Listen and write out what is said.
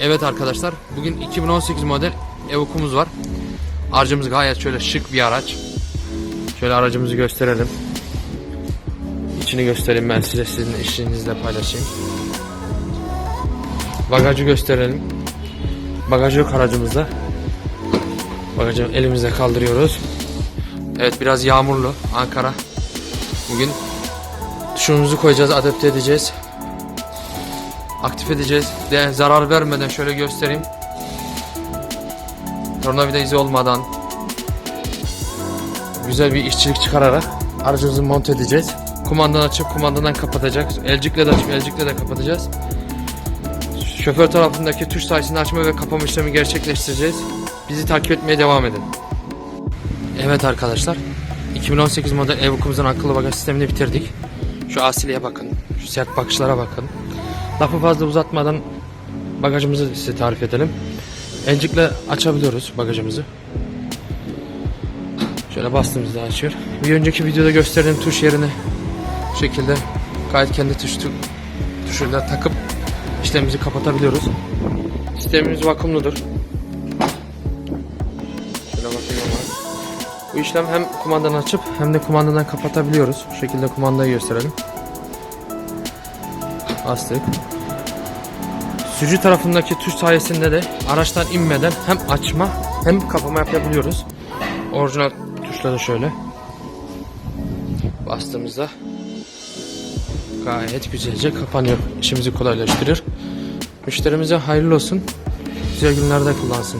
Evet arkadaşlar bugün 2018 model Evoque'umuz var. Aracımız gayet şöyle şık bir araç. Şöyle aracımızı gösterelim. İçini göstereyim ben size sizin işinizle paylaşayım. Bagajı gösterelim. Bagajı yok aracımızda. Bagajı elimizle kaldırıyoruz. Evet biraz yağmurlu Ankara. Bugün duşumuzu koyacağız, adapte edeceğiz. Aktif edeceğiz. De zarar vermeden şöyle göstereyim. Tornavida izi olmadan güzel bir işçilik çıkararak aracımızı monte edeceğiz. Kumandan açıp kumandadan kapatacak. Elcikle de açıp elcikle de kapatacağız. Şoför tarafındaki tuş sayesinde açma ve kapama işlemi gerçekleştireceğiz. Bizi takip etmeye devam edin. Evet arkadaşlar. 2018 model Evoque'umuzun akıllı bagaj sistemini bitirdik. Şu asiliye bakın. Şu sert bakışlara bakın. Lafı fazla uzatmadan bagajımızı size tarif edelim. Elcikle açabiliyoruz bagajımızı. Şöyle bastığımızda açıyor. Bir önceki videoda gösterdiğim tuş yerine bu şekilde gayet kendi tuş tuşuyla takıp işlemimizi kapatabiliyoruz. Sistemimiz vakumludur. Şöyle bakayım. Bu işlem hem kumandanı açıp hem de kumandadan kapatabiliyoruz. Bu şekilde kumandayı gösterelim. Astık. Sürücü tarafındaki tuş sayesinde de araçtan inmeden hem açma hem kapama yapabiliyoruz. Orijinal tuşla da şöyle bastığımızda gayet güzelce kapanıyor. İşimizi kolaylaştırır. Müşterimize hayırlı olsun. Güzel günlerde kullansın.